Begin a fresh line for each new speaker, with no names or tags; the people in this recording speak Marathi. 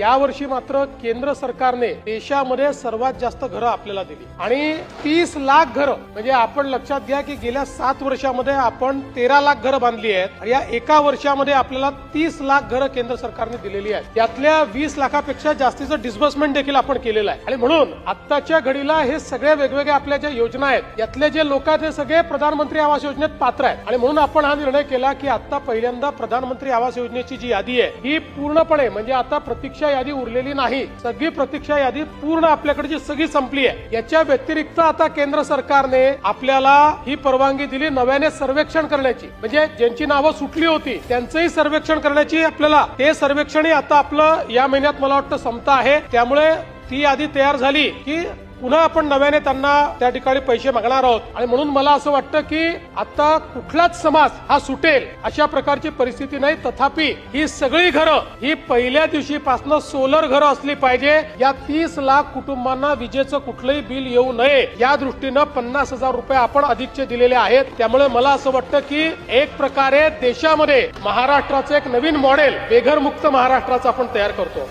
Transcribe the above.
यावर्षी मात्र केंद्र सरकारने देशामध्ये सर्वात जास्त घरं आपल्याला दिली. आणि तीस लाख घरं म्हणजे आपण लक्षात घ्या की गेल्या सात वर्षामध्ये आपण तेरा लाख घरं बांधली आहेत आणि या एका वर्षामध्ये आपल्याला तीस लाख घरं केंद्र सरकारने दिलेली आहेत. त्यातल्या वीस लाखापेक्षा जास्तीचं डिस्बर्समेंट देखील आपण केलेलं आहे. आणि म्हणून आत्ताच्या घडीला हे सगळ्या वेगवेगळ्या आपल्या ज्या योजना आहेत यातले जे लोक आहेत हे सगळे प्रधानमंत्री आवास योजनेत पात्र आहेत. आणि म्हणून आपण हा निर्णय केला की आता पहिल्यांदा प्रधानमंत्री आवास योजनेची जी यादी आहे ही पूर्णपणे म्हणजे आता प्रतीक्षा यादी उरलेली नाही. सगळी प्रतीक्षा यादी पूर्ण आपल्याकडची सगळी संपली आहे याच्या व्यतिरिक्त आता केंद्र सरकारने आपल्याला ही परवानगी दिली नव्याने सर्वेक्षण करण्याची. म्हणजे ज्यांची नावं सुटली होती त्यांचंही सर्वेक्षण करण्याची आपल्याला ते सर्वेक्षणही आता आपलं या महिन्यात मला वाटतं संपत आहे. त्यामुळे ती यादी तयार झाली की पुन्हा आपण नव्याने त्यांना त्या ठिकाणी पैसे मागणार आहोत. आणि म्हणून मला असं वाटतं की आता कुठलाच समाज हा सुटेल अशा प्रकारची परिस्थिती नाही. तथापि ही सगळी घरं ही पहिल्या दिवशीपासून सोलर घरं असली पाहिजे. या तीस लाख कुटुंबांना विजेचं कुठलंही बिल येऊ नये. या दृष्टीनं पन्नास हजार रुपये आपण अधिकचे दिलेले आहेत. त्यामुळे मला असं वाटतं की एक प्रकारे देशामध्ये महाराष्ट्राचं एक नवीन मॉडेल बेघरमुक्त महाराष्ट्राचं आपण तयार करतो.